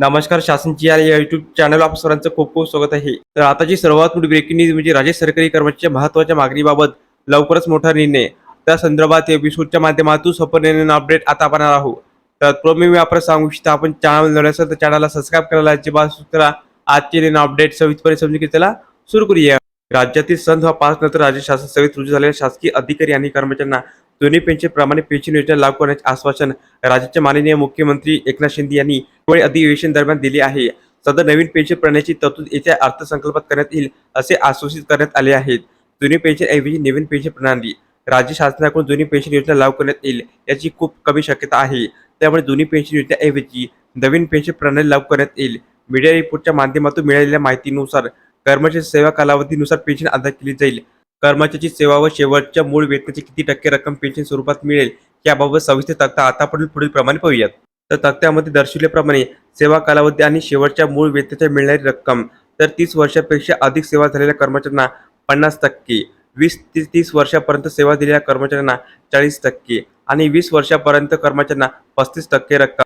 नमस्कार शासनची या YouTube channel आप सर्वांचं खूप खूप स्वागत आहे. तर आताची सर्वात मोठी ब्रेकिंग न्यूज म्हणजे राज्य सरकारी कर्मचाऱ्यांच्या महत्त्वाच्या मागणीबाबत लवकरच मोठा निर्णय. त्या संदर्भात एपिसोडच्या माध्यमातून सफर अपडेट आता पाहणार आहोत. तर तो मी आपण सांगू इच्छितो आपण चॅनल नवीन असेल तर चॅनलला सबस्क्राईब करायला अजिबात करा आजचे निर्णय अपडेट सविस्तरपणे समजून घेतला सुरू करूया. राज्यातील सन हा पाच नंतर राज्य शासन सेवेत रुजू झालेल्या शासकीय अधिकारी आणि कर्मचाऱ्यांना दोन्ही पेन्शन प्रमाणे पेन्शन योजना लागू करण्याचे आश्वासन राज्याचे माननीय मुख्यमंत्री एकनाथ शिंदे यांनी हिवाळी अधिवेशन दरम्यान दिले आहे. सदर नवीन पेन्शन प्रणालीची तरतूद येत्या अर्थसंकल्पात करण्यात येईल असे आश्वासित करण्यात आले आहेत. जुनी पेन्शन ऐवजी नवीन पेन्शन प्रणाली राज्य शासनाकडून जुनी पेन्शन योजना लागू करण्यात येईल याची खूप कमी शक्यता आहे. त्यामुळे जुनी पेन्शन योजनेऐवजी नवीन पेन्शन प्रणाली लागू करण्यात येईल. मीडिया रिपोर्टच्या माध्यमातून मिळालेल्या माहितीनुसार कर्मचारी सेवा कालावधीनुसार पेन्शन अदा केली जाईल. कर्मचाऱ्याची सेवा व शेवटच्या मूळ वेतनाची किती टक्के रक्कम पेन्शन स्वरूपात मिळेल याबाबत सविस्तर तक्ता आतापर्यंत पुढील प्रमाणे पाहूयात. तर तक्त्यामध्ये दर्शविल्याप्रमाणे सेवा कालावधी आणि शेवटच्या मूळ वेतनाच्या मिळणारी रक्कम तर तीस वर्षापेक्षा अधिक सेवा झालेल्या कर्मचाऱ्यांना पन्नास टक्के वीस ते तीस वर्षापर्यंत सेवा दिलेल्या कर्मचाऱ्यांना चाळीस टक्के आणि वीस वर्षापर्यंत कर्मचाऱ्यांना पस्तीस टक्के रक्कम.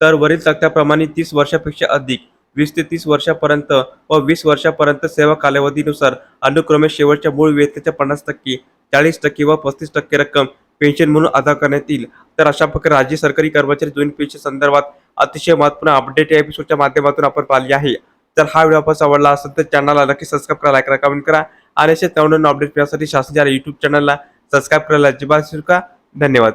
तर वरील तक्त्याप्रमाणे तीस वर्षापेक्षा अधिक वीस ते तीस वर्षापर्यंत व वीस वर्षापर्यंत सेवा कालावधीनुसार अनुक्रमे शेवटच्या मूळ वेतनाच्या पन्नास टक्के चाळीस टक्के व पस्तीस टक्के रक्कम पेन्शन म्हणून अदा करण्यात येईल. तर अशा प्रकारे राज्य सरकारी कर्मचारी जुन पेन्शन संदर्भात अतिशय महत्त्वपूर्ण अपडेट या एपिसोडच्या माध्यमातून आपण पाहिली आहे. तर हा व्हिडिओ आपण आवडला असेल तर चॅनलला नक्की सबस्क्राईब करा लाईक करा कमेंट करा आणि असे नवनवीन अपडेट मिळण्यासाठी शासनाच्या युट्यूब चॅनलला सबस्क्राईब करायला अजिबात का धन्यवाद.